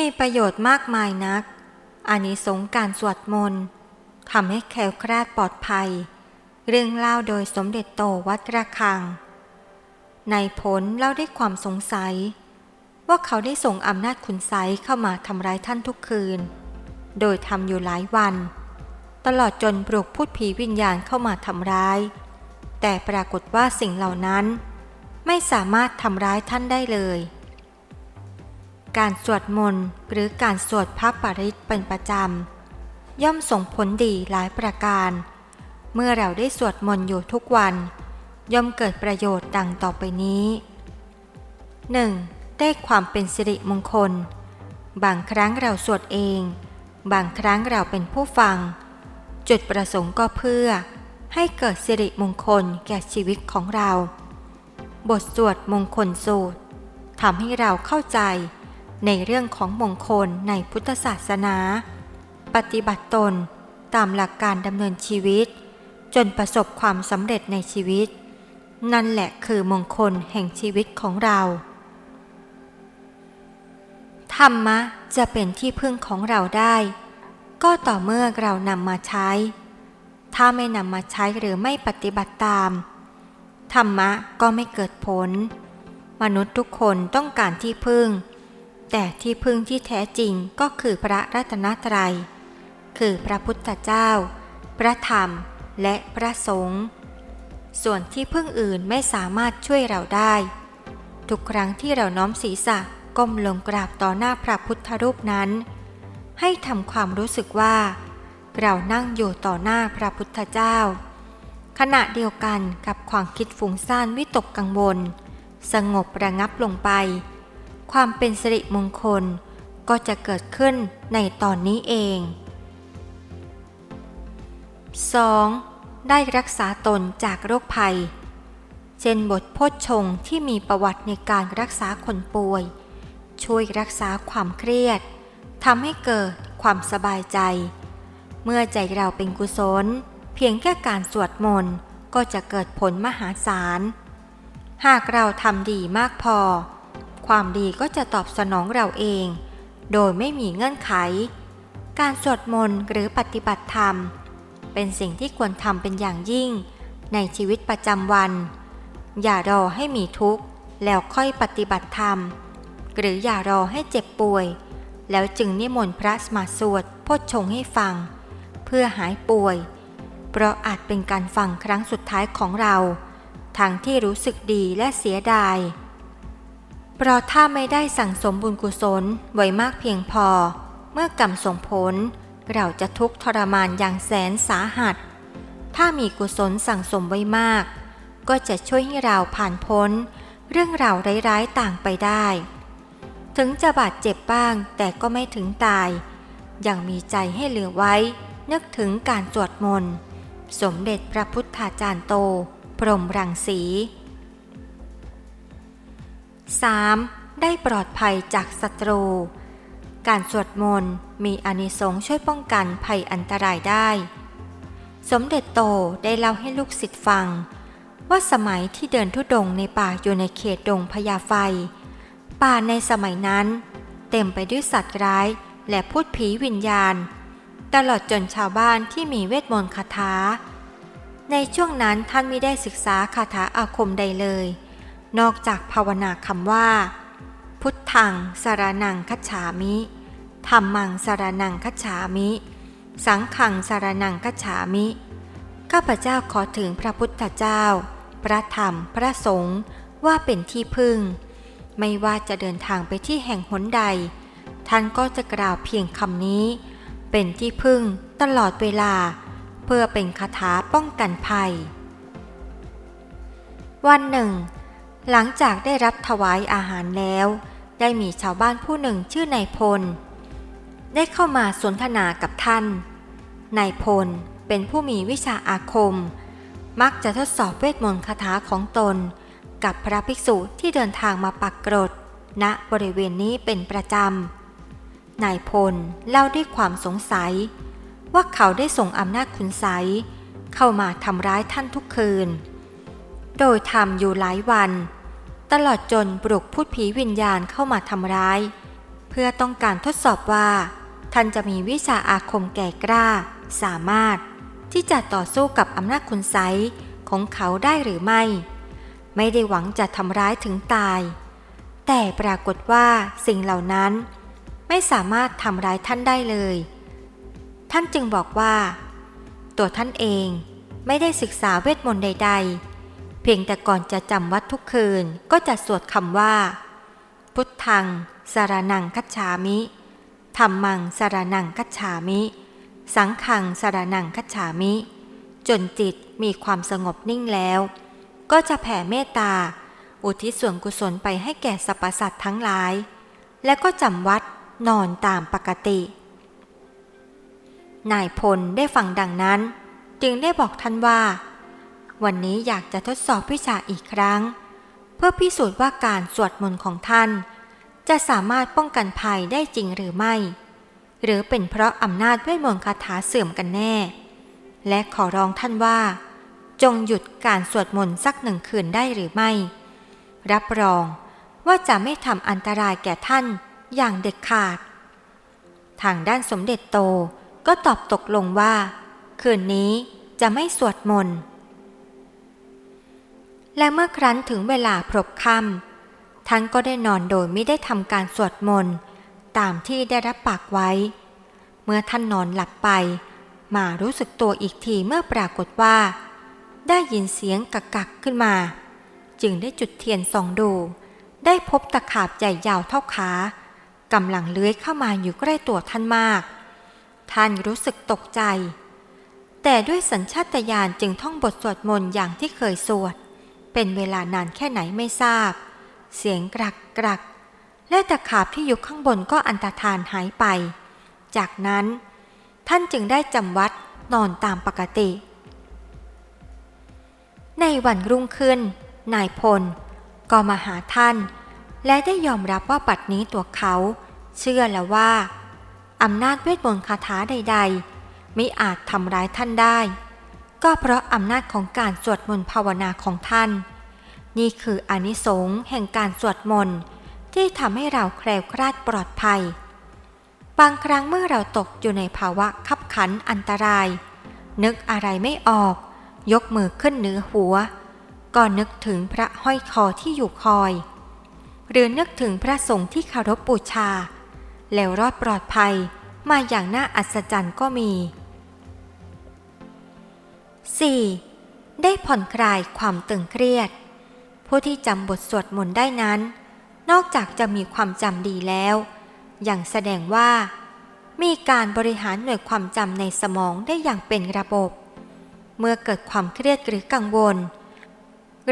มีประโยชน์มากมายนักอานิสงส์การสวดมนต์ทำให้แคล้วคลาดปลอดภัย เรื่องเล่าโดยสมเด็จโตวัดระฆัง ในผลเล่าได้วยความสงสัย ว่าเขาได้ส่งอำนาจขุนไสยเข้ามาทำร้ายท่านทุกคืน โดยทำอยู่หลายวัน ตลอดจนปลุกพูดผีวิญญาณเข้ามาทำร้าย แต่ปรากฏว่าสิ่งเหล่านั้น ไม่สามารถทำร้ายท่านได้เลย การสวดมนต์หรือการสวดพระปริตเป็นประจำ ย่อมส่งผลดีหลายประการ เมื่อเราได้สวดมนต์อยู่ทุกวัน ย่อมเกิดประโยชน์ดังต่อไปนี้ 1. ได้ความเป็นสิริมงคล บางครั้งเราสวดเอง บางครั้งเราเป็นผู้ฟัง จุดประสงค์ก็เพื่อ ให้เกิดสิริมงคลแก่ชีวิตของเรา บทสวดมงคลสูตรทำให้เราเข้าใจ ในเรื่องของมงคลในพุทธศาสนา ปฏิบัติตนตามหลักการดำเนินชีวิต จนประสบความสำเร็จในชีวิต นั่นแหละคือมงคลแห่งชีวิตของเรา ธรรมะจะเป็นที่พึ่งของเราได้ ก็ต่อเมื่อเรานำมาใช้ ถ้าไม่นำมาใช้หรือไม่ปฏิบัติตาม ธรรมะก็ไม่เกิดผล มนุษย์ทุกคนต้องการที่พึ่ง แต่ที่พึ่งที่แท้จริงก็คือพระรัตนตรัย คือพระพุทธเจ้า พระธรรม และพระสงฆ์ ส่วนที่พึ่งอื่นไม่สามารถช่วยเราได้ ทุกครั้งที่เราน้อมศีรษะก้มลงกราบต่อหน้าพระพุทธรูปนั้น ให้ทำความรู้สึกว่า เรานั่งอยู่ต่อหน้าพระพุทธเจ้า ขณะเดียวกันกับความคิดฟุ้งซ่านวิตกกังวล สงบระงับลงไป ความเป็นสิริมงคลก็จะเกิดขึ้นในตอนนี้เอง 2. ได้รักษาตนจากโรคภัย เช่นบทพชฌงที่มีประวัติในการรักษาคนป่วย ช่วยรักษาความเครียดทำให้เกิดความสบายใจ เมื่อใจเราเป็นกุศล เพียงแค่การสวดมนต์ก็จะเกิดผลมหาศาล หากเราทำดีมากพอ ความดีก็จะตอบสนองเราเอง โดยไม่มีเงื่อนไข การสวดมนต์หรือปฏิบัติธรรม เป็นสิ่งที่ควรทำเป็นอย่างยิ่ง ในชีวิตประจำวัน อย่ารอให้มีทุกข์ แล้วค่อยปฏิบัติธรรม หรืออย่ารอให้เจ็บป่วย แล้วจึงนิมนต์พระสมาสวดโพชงให้ฟัง เพื่อหายป่วย เพราะอาจเป็นการฟังครั้งสุดท้ายของเรา ทั้งที่รู้สึกดีและเสียดาย เพราะถ้าไม่ได้สั่งสมบุญกุศลไว้มากเพียงพอ เมื่อกรรมส่งผล เราจะทุกข์ทรมานอย่างแสนสาหัส ถ้ามีกุศลสั่งสมไว้มาก ก็จะช่วยให้เราผ่านพ้น เรื่องราวร้ายๆต่างไปได้ ถึงจะบาดเจ็บบ้างแต่ก็ไม่ถึงตาย ยังมีใจให้เหลือไว้ นึกถึงการสวดมนต์ สมเด็จพระพุทธาจารย์โต พรหมรังสี 3. ได้ปลอดภัยจากศัตรู การสวดมนต์มีอานิสงส์ช่วยป้องกันภัยอันตรายได้ สมเด็จโตได้เล่าให้ลูกศิษย์ฟัง ว่าสมัยที่เดินทุดงในป่าอยู่ในเขตดงพญาไฟ ป่าในสมัยนั้น เต็มไปด้วยสัตว์ร้ายและพูดผีวิญญาณ ตลอดจนชาวบ้านที่มีเวทมนต์คาถา ในช่วงนั้นท่านไม่ได้ศึกษาคาถาอาคมใดเลย นอกจากภาวนาคำว่า พุทธังสารนังคัจฉามิธรรมังสารนังคัจฉามิ สังขังสารนังคัจฉามิ ข้าพเจ้าขอถึงพระพุทธเจ้า พระธรรม พระสงฆ์ว่าเป็นที่พึ่ง ไม่ว่าจะเดินทางไปที่แห่งหนใด ท่านก็จะกล่าวเพียงคำนี้ เป็นที่พึ่งตลอดเวลา เพื่อเป็นคาถาป้องกันภัย วันหนึ่ง หลังจากได้รับถวายอาหารแล้ว ได้มีชาวบ้านผู้หนึ่งชื่อนายพล ได้เข้ามาสนทนากับท่านนายพลเป็นผู้มีวิชาอาคม มักจะทดสอบเวทมนต์คาถาของตน กับพระภิกษุที่เดินทางมาปักกรดณบริเวณนี้เป็นประจำนายพลเล่าด้วยความสงสัย ว่าเขาได้ส่งอำนาจคุณไสเข้ามาทำร้ายท่านทุกคืน โดยทำอยู่หลายวัน ตลอดจนปลุกพูดผีวิญญาณเข้ามาทำร้าย เพื่อต้องการทดสอบว่า ท่านจะมีวิชาอาคมแก่กล้า สามารถที่จะต่อสู้กับอำนาจคุณไสยของเขาได้หรือไม่ ไม่ได้หวังจะทำร้ายถึงตาย แต่ปรากฏว่าสิ่งเหล่านั้นไม่สามารถทำร้ายท่านได้เลย ท่านจึงบอกว่า ตัวท่านเองไม่ได้ศึกษาเวทมนต์ใด ๆ เพียงแต่ก่อนจะจำวัดทุกคืนก็จะสวดคำว่า พุทธังสารนังคัจฉามิธรรมังสารนังคัจฉามิ สังขังสารนังคัจฉามิ จนจิตมีความสงบนิ่งแล้ว ก็จะแผ่เมตตา อุทิศส่วนกุศลไปให้แก่สรรพสัตว์ทั้งหลาย และก็จำวัดนอนตามปกติ นายพลได้ฟังดังนั้น จึงได้บอกท่านว่า วันนี้อยากจะทดสอบวิชาอีกครั้ง เพื่อพิสูจน์ว่าการสวดมนต์ของท่าน จะสามารถป้องกันภัยได้จริงหรือไม่ หรือเป็นเพราะอำนาจเวทมนต์คาถาเสื่อมกันแน่ และขอร้องท่านว่า จงหยุดการสวดมนต์สักหนึ่งคืนได้หรือไม่ รับรองว่าจะไม่ทำอันตรายแก่ท่านอย่างเด็ดขาด ทางด้านสมเด็จโตก็ตอบตกลงว่า คืนนี้จะไม่สวดมนต์ และเมื่อครั้นถึงเวลาพรบค่ำท่านก็ได้นอนโดยไม่ได้ทำการสวดมนต์ตามที่ได้รับปากไว้ เมื่อท่านนอนหลับไป มารู้สึกตัวอีกทีเมื่อปรากฏว่า ได้ยินเสียงกักกักขึ้นมา จึงได้จุดเทียนส่องดู ได้พบตะขาบใหญ่ยาวเท่าขากำลังเลื้อยเข้ามาอยู่ใกล้ตัวท่านมาก ท่านรู้สึกตกใจ แต่ด้วยสัญชาตญาณจึงท่องบทสวดมนต์อย่างที่เคยสวด เป็นเวลานานแค่ไหนไม่ทราบ เสียงกรักกรัก และตะขาบที่อยู่ข้างบนก็อันตรธานหายไป จากนั้น ท่านจึงได้จำวัดนอนตามปกติ ในวันรุ่งขึ้น นายพล ก็มาหาท่าน และได้ยอมรับว่าปัดนี้ตัวเขา เชื่อแล้วว่าอำนาจเวทมนต์คาถาใดๆ ไม่อาจทำร้ายท่านได้ ก็เพราะอำนาจของการสวดมนต์ภาวนาของท่าน นี่คืออนิสงส์แห่งการสวดมนต์ที่ทำให้เราแคล้วคลาดปลอดภัย บางครั้งเมื่อเราตกอยู่ในภาวะขับขันอันตราย นึกอะไรไม่ออก ยกมือขึ้นเหนือหัว ก็นึกถึงพระห้อยคอที่อยู่คอย หรือนึกถึงพระสงฆ์ที่เคารพบูชา แล้วรอดปลอดภัยมาอย่างน่าอัศจรรย์ก็มี 4. ได้ผ่อนคลายความตึงเครียด ผู้ที่จำบทสวดมนต์ได้นั้น นอกจากจะมีความจำดีแล้ว ยังแสดงว่า มีการบริหารหน่วยความจำในสมองได้อย่างเป็นระบบ เมื่อเกิดความเครียดหรือกังวล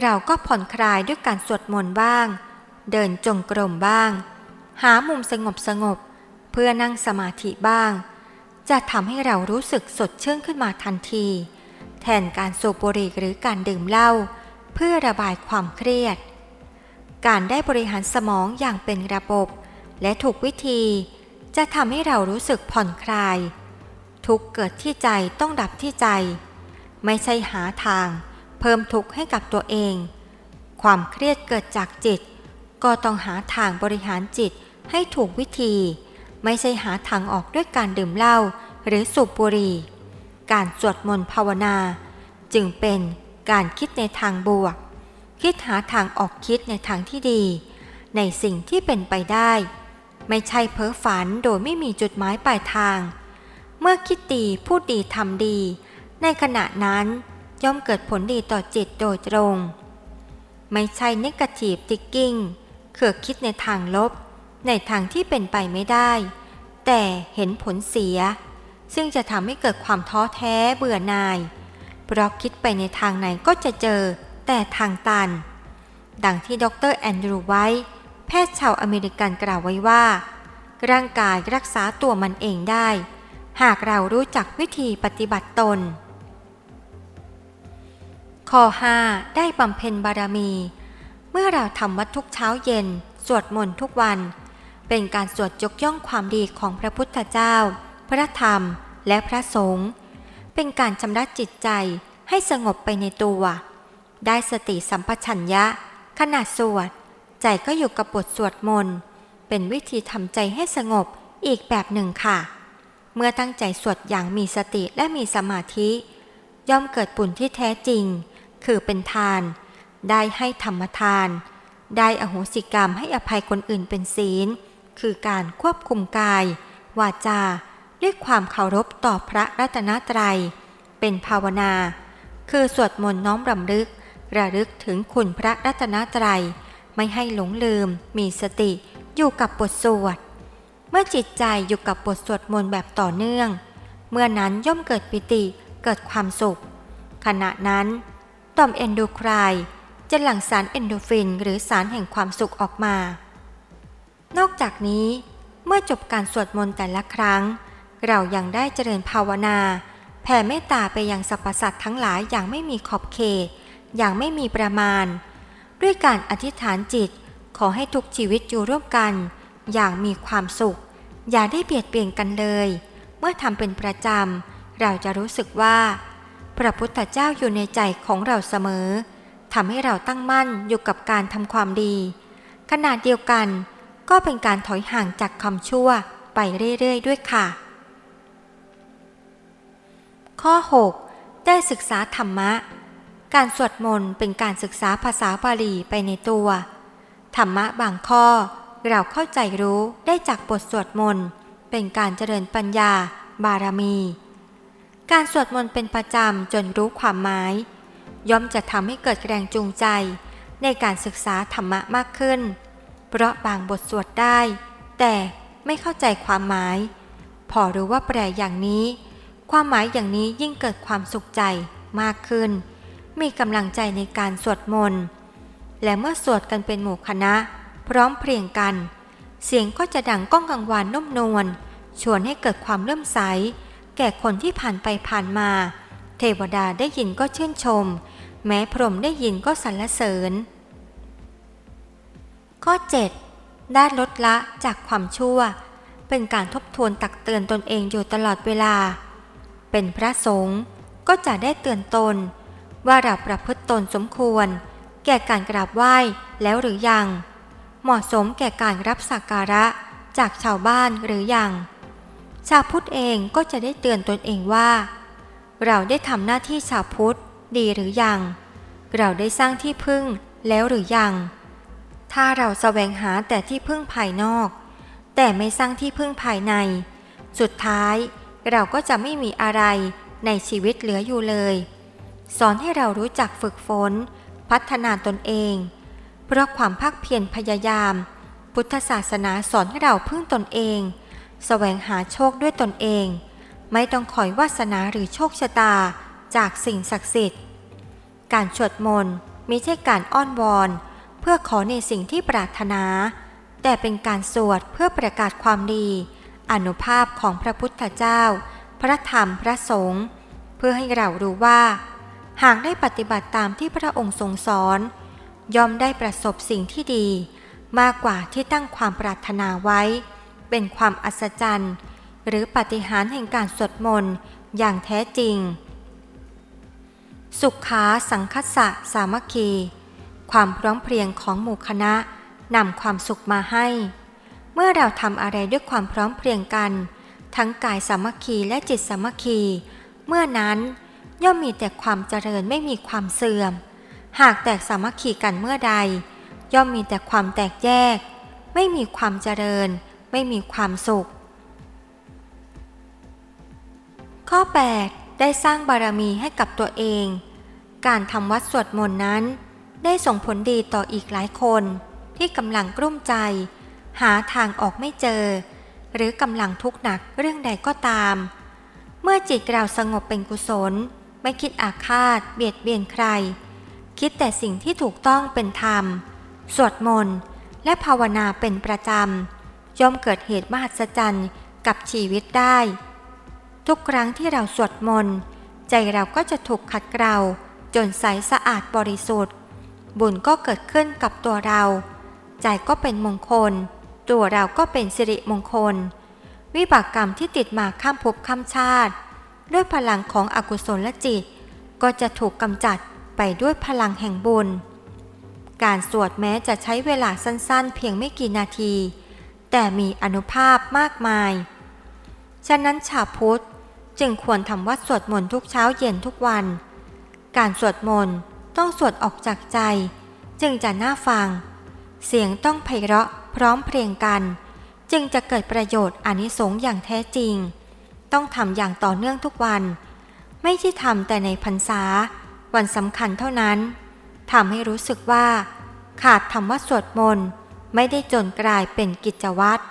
เราก็ผ่อนคลายด้วยการสวดมนต์บ้าง เดินจงกรมบ้าง หามุมสงบสงบๆเพื่อนั่งสมาธิบ้าง จะทำให้เรารู้สึกสดชื่นขึ้นมาทันที แทนการสูบบุหรี่หรือการดื่มเหล้าเพื่อระบายความเครียด การได้บริหารสมองอย่างเป็นระบบ และถูกวิธี จะทำให้เรารู้สึกผ่อนคลาย ทุกเกิดที่ใจต้องดับที่ใจ ไม่ใช่หาทาง เพิ่มทุกข์ให้กับตัวเอง ความเครียดเกิดจากจิต ก็ต้องหาทางบริหารจิตให้ถูกวิธี ไม่ใช่หาทางออกด้วยการดื่มเหล้าหรือสูบบุหรี่ การสวดมนต์ภาวนา จึงเป็นการคิดในทางบวก คิดหาทางออกคิดในทางที่ดี ในสิ่งที่เป็นไปได้ ไม่ใช่เพ้อฝันโดยไม่มีจุดหมายปลายทาง เมื่อคิดดีพูดดีทำดี ในขณะนั้นย่อมเกิดผลดีต่อจิตโดยตรง ไม่ใช่ negative thinking คือคิดในทางลบ ในทางที่เป็นไปไม่ได้ แต่เห็นผลเสีย ซึ่งจะทำให้เกิดความท้อแท้เบื่อหน่าย เพราะคิดไปในทางไหนก็จะเจอแต่ทางตัน ดังที่ดรแอนดรูไว้แพทย์ชาวอเมริกันกล่าวไว้ว่า ร่างกายรักษาตัวมันเองได้ หากเรารู้จักวิธีปฏิบัติตน ข้อ 5 ได้บำเพ็ญบารมี เมื่อเราทำวัดทุกเช้าเย็น สวดมนต์ทุกวัน เป็นการสวดยกย่องความดีของพระพุทธเจ้า พระธรรมและพระสงฆ์เป็นการชำระจิตใจให้สงบไปในตัว ได้สติสัมปชัญญะ ขณะสวด ใจก็อยู่กับบทสวดมนต์เป็นวิธีทำใจให้สงบอีกแบบหนึ่งค่ะ เมื่อตั้งใจสวดอย่างมีสติและมีสมาธิ ย่อมเกิดบุญที่แท้จริง คือเป็นทาน ได้ให้ธรรมทาน ได้อโหสิกรรมให้อภัยคนอื่นเป็นศีล คือการควบคุมกาย วาจา ด้วยความเคารพต่อพระรัตนตรัย เป็นภาวนา คือสวดมนต์น้อมรำลึก ระลึกถึงคุณพระรัตนตรัย ไม่ให้หลงลืม มีสติอยู่กับบทสวด เมื่อจิตใจอยู่กับบทสวดมนต์แบบต่อเนื่อง เมื่อนั้นย่อมเกิดปิติเกิดความสุข ขณะนั้น ต่อมเอนโดไครน์จะหลั่งสารเอนโดฟิน หรือสารแห่งความสุขออกมา นอกจากนี้เมื่อจบการสวดมนต์แต่ละครั้ง เรายังได้เจริญภาวนา แผ่เมตตาไปยังสรรพสัตว์ทั้งหลายอย่างไม่มีขอบเขต อย่างไม่มีประมาณ ด้วยการอธิษฐานจิต ขอให้ทุกชีวิตอยู่ร่วมกัน อย่างมีความสุข อย่าได้เบียดเบียนกันเลย เมื่อทำเป็นประจำ เราจะรู้สึกว่า พระพุทธเจ้าอยู่ในใจของเราเสมอทำให้เราตั้งมั่นอยู่กับการทำความดีขนาดเดียวกันก็เป็นการถอยห่างจากคำชั่วไปเรื่อยๆด้วยค่ะ ข้อ 6 ได้ศึกษาธรรมะ การสวดมนต์เป็นการศึกษาภาษาบาลีไปในตัว ธรรมะบางข้อเราเข้าใจรู้ได้จากบทสวดมนต์เป็นการเจริญปัญญา บารมี การสวดมนต์เป็นประจำจนรู้ความหมาย ย่อมจะทำให้เกิดแรงจูงใจ ในการศึกษาธรรมะมากขึ้น เพราะบางบทสวดได้ แต่ไม่เข้าใจความหมาย พอรู้ว่าแปลอย่างนี้ ความหมายอย่างนี้ยิ่งเกิดความสุขใจมากขึ้น มีกำลังใจในการสวดมนต์ และเมื่อสวดกันเป็นหมู่คณะ พร้อมเพรียงกัน เสียงก็จะดังก้องกังวานนุ่มนวล ชวนให้เกิดความเลื่อมใส แก่คนที่ผ่านไปผ่านมา เทวดาได้ยินก็ชื่นชม แม้พรหมได้ยินก็สรรเสริญ ข้อ 7 ได้ลดละจากความชั่ว เป็นการทบทวนตักเตือนตนเองอยู่ตลอดเวลา เป็นพระสงฆ์ก็จะได้เตือนตน ว่าเราประพฤติตนสมควร แก่การกราบไหว้แล้วหรือยัง เหมาะสมแก่การรับสักการะจากชาวบ้านหรือยัง ชาวพุทธเองก็จะได้เตือนตนเองว่า เราได้ทำหน้าที่ชาวพุทธดีหรือยัง เราได้สร้างที่พึ่งแล้วหรือยัง ถ้าเราแสวงหาแต่ที่พึ่งภายนอก แต่ไม่สร้างที่พึ่งภายใน สุดท้าย เราก็จะไม่มีอะไรในชีวิตเหลืออยู่เลย สอนให้เรารู้จักฝึกฝน พัฒนาตนเอง เพราะความภาคเพียรพยายาม พุทธศาสนาสอนให้เราพึ่งตนเองแสวงหาโชคด้วยตนเอง ไม่ต้องคอยวาสนาหรือโชคชะตาจากสิ่งศักดิ์สิทธิ์ การสวดมนต์ไม่ใช่การอ้อนวอน เพื่อขอในสิ่งที่ปรารถนา แต่เป็นการสวดเพื่อประกาศความดี อนุภาพของพระพุทธเจ้า พระธรรมพระสงฆ์เพื่อให้เรารู้ว่า หากได้ปฏิบัติตามที่พระองค์ทรงสอน ย่อมได้ประสบสิ่งที่ดี มากกว่าที่ตั้งความปรารถนาไว้ เป็นความอัศจรรย์ หรือปฏิหารแห่งการสวดมนต์อย่างแท้จริง สุขาสังคัสสะสามัคคี ความพร้อมเพรียงของหมู่คณะนำความสุขมาให้ เมื่อเราทำอะไรด้วยความพร้อมเพรียงกัน ทั้งกายสามัคคีและจิตสามัคคี เมื่อนั้นย่อมมีแต่ความเจริญไม่มีความเสื่อม หากแตกสามัคคีกันเมื่อใด ย่อมมีแต่ความแตกแยก ไม่มีความเจริญ ไม่มีความสุข ข้อ 8 ได้สร้างบารมีให้กับตัวเอง การทำวัดสวดมนต์นั้น ได้ส่งผลดีต่ออีกหลายคนที่กำลังกลุ้มใจ หาทางออกไม่เจอ หรือกำลังทุกข์หนักเรื่องใดก็ตาม เมื่อจิตเราสงบเป็นกุศล ไม่คิดอาฆาต เบียดเบียนใคร คิดแต่สิ่งที่ถูกต้องเป็นธรรม สวดมนต์ และภาวนาเป็นประจำย่อมเกิดเหตุมหัศจรรย์กับชีวิตได้ ทุกครั้งที่เราสวดมนต์ ใจเราก็จะถูกขัดเกลาจนใสสะอาดบริสุทธิ์ บุญก็เกิดขึ้นกับตัวเรา ใจก็เป็นมงคล ตัวเราก็เป็นสิริมงคล วิบากกรรมที่ติดมาข้ามภพข้ามชาติ ด้วยพลังของอกุศลจิต ก็จะถูกกำจัดไปด้วยพลังแห่งบุญ การสวดแม้จะใช้เวลาสั้นๆ เพียงไม่กี่นาที แต่มีอนุภาพมากมาย ฉะนั้นชาวพุทธจึงควรทำวัดสวดมนต์ทุกเช้าเย็นทุกวัน การสวดมนต์ต้องสวดออกจากใจ จึงจะน่าฟัง เสียงต้องไพเราะ ร้อมเพรียงกัน จึงจะเกิดประโยชน์อานิสงส์อย่างแท้จริง ต้องทำอย่างต่อเนื่องทุกวัน ไม่ใช่ทำแต่ในพรรษา วันสำคัญเท่านั้นทำให้รู้สึกว่า ขาดธรรมะสวดมนต์ไม่ได้จนกลายเป็นกิจวัตร